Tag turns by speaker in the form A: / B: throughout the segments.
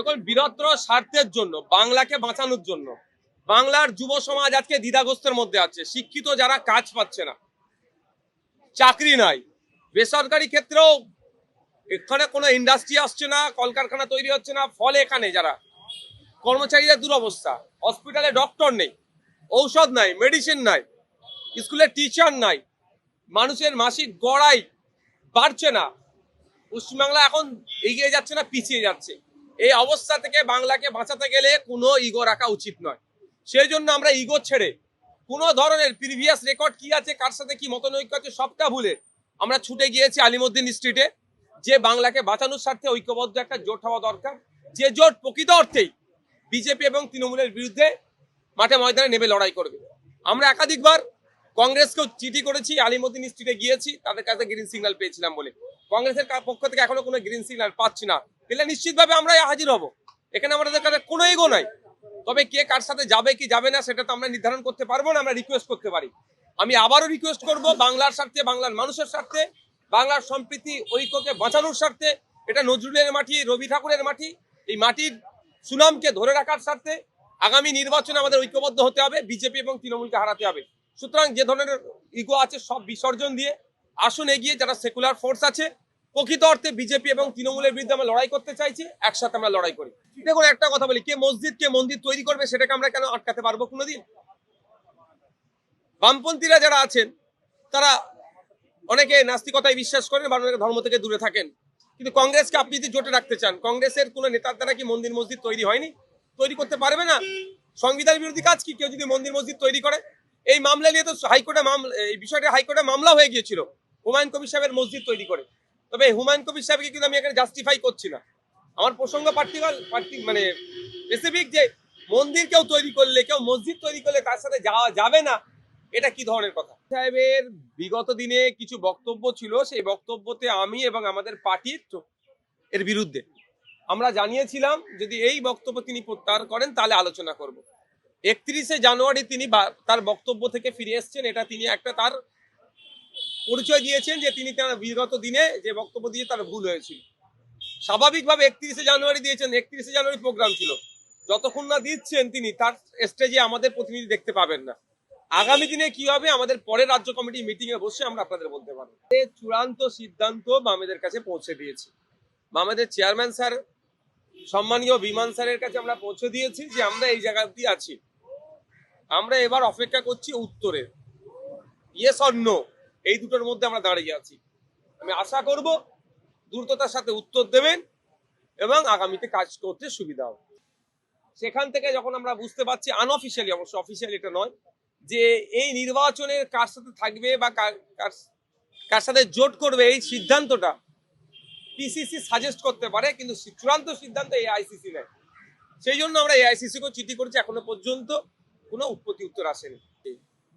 A: দেখুন বৃহত্তর স্বার্থের জন্য, বাংলাকে বাঁচানোর জন্য। বাংলার যুব সমাজ আজকে দ্বিধাগ্রস্তের মধ্যে আছে। শিক্ষিত যারা কাজ পাচ্ছে না, চাকরি নাই। বেসরকারি ক্ষেত্রেও এখানে কোনো ইন্ডাস্ট্রি আসছে না, কলকারখানা তৈরি হচ্ছে না, ফলে এখানে যারা কর্মচারীদের দুরবস্থা হসপিটালে ডক্টর নেই, ঔষধ নাই মেডিসিন নাই স্কুলে টিচার নাই, মানুষের মাসিক গড়াই বাড়ছে না। পশ্চিমবাংলা এখন এগিয়ে যাচ্ছে না, পিছিয়ে যাচ্ছে। এই অবস্থা থেকে বাংলাকে বাঁচাতে গেলে কোনো ইগো রাখা উচিত নয়। সেই জন্য আমরা ইগো ছেড়ে কোনো ধরনের প্রিভিয়াস রেকর্ড কি আছে, কার সাথে কি মতনৈক্য আছে, সবটা ভুলে আমরা ছুটে গিয়েছি আলিমুদ্দিন স্ট্রিটে যে বাংলাকে বাঁচানোর স্বার্থে ঐক্যবদ্ধ একটা জোট হওয়া দরকার। যে জোট প্রকৃত অর্থেই বিজেপি এবং তৃণমূলের বিরুদ্ধে মাঠে ময়দানে নেমে লড়াই করবে। আমরা একাধিকবার কংগ্রেসকেও চিঠি করেছি, আলিমুদ্দিন স্ট্রিটে গিয়েছি, তাদের কাছে গ্রিন সিগন্যাল পেয়েছিলাম বলে। কংগ্রেসের পক্ষ থেকে এখনও কোনো গ্রিন সিগন্যাল পাচ্ছি না। পেলে নিশ্চিতভাবে আমরা হাজির হব। এখানে আমাদের কাছে কোনো এগো নাই। তবে কে কার সাথে যাবে, কি যাবে না, সেটা তো আমরা নির্ধারণ করতে পারব না, আমরা রিকোয়েস্ট করতে পারি। আমি আবারও রিকোয়েস্ট করব বাংলার স্বার্থে, বাংলার মানুষের স্বার্থে, বাংলার সম্প্রীতি, ঐক্যকে বাঁচানোর স্বার্থে, এটা নজরুলের মাটি, রবি ঠাকুরের মাটি। এই মাটির সুনামকে ধরে রাখার স্বার্থে আগামী নির্বাচনে আমাদের ঐক্যবদ্ধ হতে হবে, বিজেপি এবং তৃণমূলকে হারাতে হবে। সুতরাং যে ধরনের ইগো আছে, সব বিসর্জন দিয়ে আসুন, এগিয়ে যারা সেকুলার ফোর্স আছে প্রকৃত অর্থে বিজেপি এবং তৃণমূলের বিরুদ্ধে আমরা লড়াই করতে চাইছি একসাথে আমরা লড়াই করি। দেখুন একটা কথা বলি কে মসজিদ কে মন্দির তৈরি করবে সেটাকে আমরা কেন আটকাতে পারব কোনোদিন? বামপন্থীরা যারা আছেন তারা অনেকে নাস্তিকতায় বিশ্বাস করেন বা অনেকে ধর্ম থেকে দূরে থাকেন। কিন্তু কংগ্রেসকে আপনি যদি জোটে রাখতে চান কংগ্রেসের কোনো নেতার দ্বারা কি মন্দির মসজিদ তৈরি হয়নি? তৈরি করতে পারবে না? সংবিধান বিরোধী কাজ কি? কেউ যদি মন্দির মসজিদ তৈরি করে? এই মামলা নিয়ে তো হাইকোর্টে মামলা এই বিষয়টা হাইকোর্টে মামলা হয়ে গিয়েছিল। হুমায়ুন কবির সাহেবের মসজিদ তৈরি করে। তবে হুমায়ুন কবির সাহেবকে কিন্তু আমি এখানে জাস্টিফাই করছি না। আমার প্রসঙ্গ পার্টিকুলার পার্টি মানে স্পেসিফিক যে মন্দির কেউ তৈরি করলে, কেউ মসজিদ তৈরি করলে তার সাথে যাওয়া যাবে না, এটা কি ধরনের কথা? সাহেবের বিগত দিনে কিছু বক্তব্য ছিল, সেই বক্তব্যতে আমি এবং আমাদের পার্টির এর বিরুদ্ধে আমরা জানিয়েছিলাম, যদি এই বক্তব্য তিনি প্রত্যাহার করেন, তাহলে আলোচনা করব। একত্রিশে জানুয়ারি তিনি তার বক্তব্য থেকে ফিরে এসেছেন, এটা তিনি একটা তার পরিচয় দিয়েছেন যে তিনি তার বিগত দিনে যে বক্তব্য দিয়ে তার ভুল হয়েছিল। স্বাভাবিকভাবে একত্রিশে জানুয়ারি দিয়েছেন, একত্রিশে জানুয়ারি প্রোগ্রাম ছিল। যতক্ষণ না দিচ্ছেন তিনি, তার স্টেজে আমাদের প্রতিনিধি দেখতে পাবেন না। আগামী দিনে কি হবে, আমাদের পরে রাজ্য কমিটি মিটিং এ বসে আমরা আপনাদের বলতে পারব। চূড়ান্ত সিদ্ধান্ত বামেদের কাছে পৌঁছে দিয়েছি। বামেদের চেয়ারম্যান স্যার, সম্মানীয় বিমান স্যারের কাছে আমরা পৌঁছে দিয়েছি যে আমরা এই জায়গাটি আছি। আমরা এবার অপেক্ষা করছি উত্তরের ইয়েস অর নো এই দুটোর মধ্যে আমরা দাঁড়িয়ে আছি। আমি আশা করব দ্রুততার সাথে উত্তর দেবেন এবং আগামীতে কাজ করতে সুবিধা হবে। সেখান থেকে যখন আমরা বুঝতে পারছি আনঅফিসিয়ালি অবশ্য অফিসিয়ালি এটা নয়, যে এই নির্বাচনের কার সাথে থাকবে বা কার- সাথে জোট করবে এই সিদ্ধান্তটা পিসিসি সাজেস্ট করতে পারে, কিন্তু চূড়ান্ত সিদ্ধান্ত এই আইসিসি নেয় সেই জন্য আমরা এই আইসিসি কেও চিঠি করেছি, এখনও পর্যন্ত কোনো উৎপত্তি উত্তর আসেনি।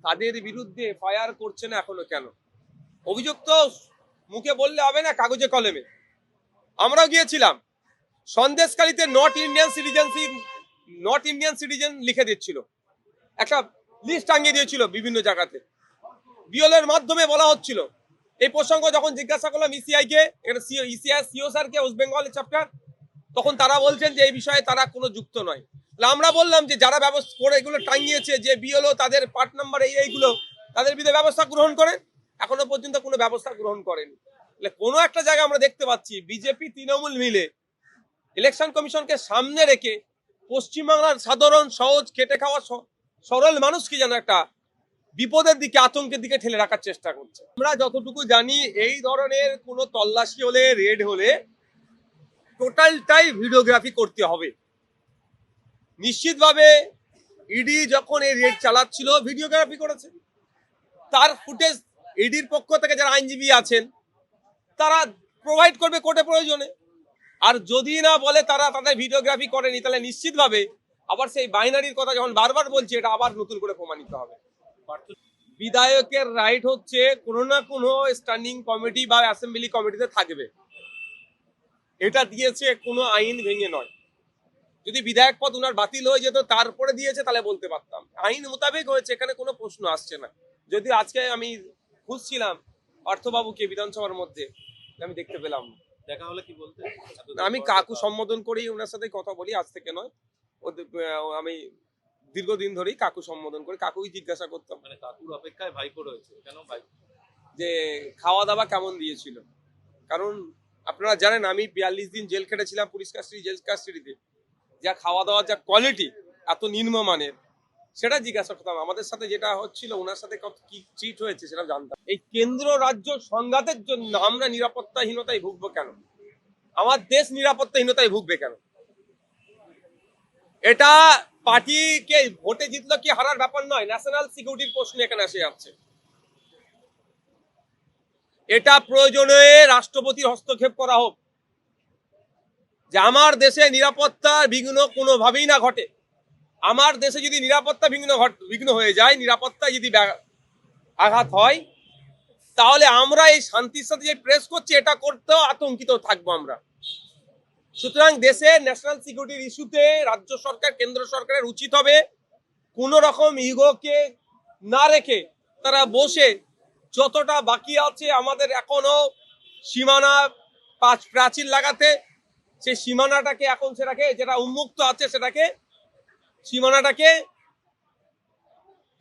A: তাদের বিরুদ্ধে এফআইআর করছে না এখনও কেন? অভিযোগ তো মুখে বললে হবে না কাগজে কলমে। আমরাও গিয়েছিলাম। সন্দেশকালীতে not Indian citizenship not Indian citizen লিখে দিচ্ছিল। একটা লিস্ট টাঙিয়ে দিয়েছিল বিভিন্ন জায়গাতে। বিওলের মাধ্যমে বলা হচ্ছিল। এই প্রসঙ্গ যখন জিজ্ঞাসা করলাম ইসিআই কে, এখানে ইসিআই সিও স্যারকে ওয়েস্ট বেঙ্গল চ্যাপ্টার তখন তারা বলছেন যে এই বিষয়ে তারা কোনো যুক্ত নয়। আমরা বললাম যে যারা ব্যবস্থা করে এগুলো টাঙিয়েছে, যে বিওলো তাদের পার্ট নাম্বার এই, এইগুলো, তাদের বিরুদ্ধে ব্যবস্থা গ্রহণ করেন? এখনও পর্যন্ত কোনো ব্যবস্থা গ্রহণ করেনি। কোনো একটা জায়গায় আমরা দেখতে পাচ্ছি বিজেপি, তৃণমূল মিলে ইলেকশন কমিশনকে সামনে রেখে পশ্চিমবাংলার সাধারণ, সহজ, খেটে খাওয়া সরল মানুষকে যেন একটা বিপদের দিকে, আতঙ্কের দিকে ঠেলে রাখার চেষ্টা করছে। আমরা যতটুকু জানি, এই ধরনের কোনো তল্লাশি হলে, রেড হলে টোটালটাই ভিডিওগ্রাফি করতে হবে। নিশ্চিতভাবে ইডি যখন এই রেড চালাচ্ছিল, ভিডিওগ্রাফি করেছে। তার ফুটেজ ইডির পক্ষ থেকে যারা আইনজীবী আছেন, তারা প্রোভাইড করবে কোর্টে প্রয়োজনে। আর যদি না বলে তারা তাদের ভিডিওগ্রাফি করেনি, তাহলে নিশ্চিতভাবে আবার সেই বাইনারির কথা যখন বারবার বলছে, এটা আবার নতুন করে প্রমাণিত হবে। বিধায়কের রাইট হচ্ছে কোনো না কোনো স্ট্যান্ডিং কমিটি বা অ্যাসেম্বলি কমিটিতে থাকবে। এটা দিয়েছে কোনো আইন ভেঙে নয়। যদি বিধায়ক পদ উনার বাতিল হয়ে যেত তারপরে দিয়েছে তাহলে বলতে পারতাম। আইন মোতাবেক হয়েছে এখানে কোনো প্রশ্ন আসছে না। যদি আজকে আমি খুঁজছিলাম অর্থবাবুকে বিধানসভার মধ্যে আমি দেখতে পেলাম
B: দেখা হলে কি বলতে?
A: আমি কাকু সম্বোধন করেই ওনার সাথে কথা বলি আজ থেকে নয়। আমি দীর্ঘদিন ধরেই কাকু সম্বোধন করি কাকুই জিজ্ঞাসা করতাম।
B: মানে কাকুর অপেক্ষায় ভাইপো রয়েছে কেন ভাই
A: যে খাওয়া দাওয়া কেমন দিয়েছিল? কারণ আপনারা জানেন, আমি বিয়াল্লিশ দিন জেল খেটেছিলাম পুলিশ কাস্টাডি, জেল কাস্টাডিতে। যা খাওয়া দাওয়ার যা কোয়ালিটি এত নিম্নমানের সেটা জিজ্ঞাসা করতাম। আমাদের সাথে যেটা হচ্ছিল, ওনার সাথে কত, কি চিট হয়েছে সেটা জানতাম। এই কেন্দ্র, রাজ্য সংঘাতের জন্য আমরা নিরাপত্তাহীনতায় ভুগবো কেন? আমার দেশ নিরাপত্তাহীনতায় ভুগবে কেন? এটা পার্টিকে ভোটে জিতলো কি হারার ব্যাপার নয়। ন্যাশনাল সিকিউরিটির প্রশ্ন এখানে এসে যাচ্ছে। এটা প্রয়োজনে রাষ্ট্রপতির হস্তক্ষেপ করা হোক। যে আমার দেশে নিরাপত্তার বিঘ্ন কোনোভাবেই না ঘটে। আমার দেশে যদি নিরাপত্তা বিঘ্ন ঘট বিঘ্ন হয়ে যায় নিরাপত্তায় যদি আঘাত হয়, তাহলে আমরা এই শান্তির সাথে যে প্রেস করছি, এটা করতেও আতঙ্কিত থাকব আমরা। সুতরাং দেশে ন্যাশনাল সিকিউরিটির ইস্যুতে রাজ্য সরকার, কেন্দ্র সরকারের উচিত হবে কোন রকম ইগোকে না রেখে তারা বসে যতটা বাকি আছে আমাদের এখনও সীমানা পাঁচ প্রাচীর লাগাতে সেই সীমানাটাকে এখন সেটাকে, যেটা উন্মুক্ত আছে সেটাকে, সীমানাটাকে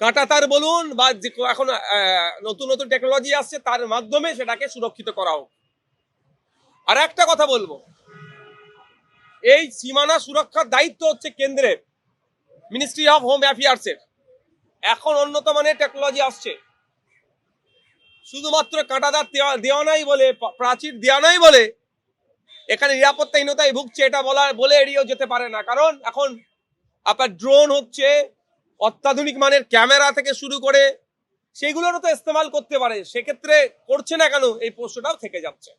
A: কাঁটাতার বলুন বা এখন নতুন নতুন টেকনোলজি আসছে, তার মাধ্যমে সেটাকে সুরক্ষিত করা হোক। আর একটা কথা বলব, এই সীমানা সুরক্ষার দায়িত্ব হচ্ছে কেন্দ্রের মিনিস্ট্রি অফ হোম অ্যাফেয়ার্সের এখন মানের টেকনোলজি আসছে। শুধুমাত্র কাঁটাদার দেওয়া নাই বলে প্রাচীর দেওয়া নাই বলে এখানে নিরাপত্তাহীনতায় ভুগছে এটা বলা, বলে এড়িয়েও যেতে পারে না। কারণ এখন আপনার ড্রোন হচ্ছে, অত্যাধুনিক মানের ক্যামেরা থেকে শুরু করে সেগুলোরও তো ইস্তেমাল করতে পারে। সেক্ষেত্রে করছে না কেন? এই প্রশ্নটাও থেকে যাচ্ছে।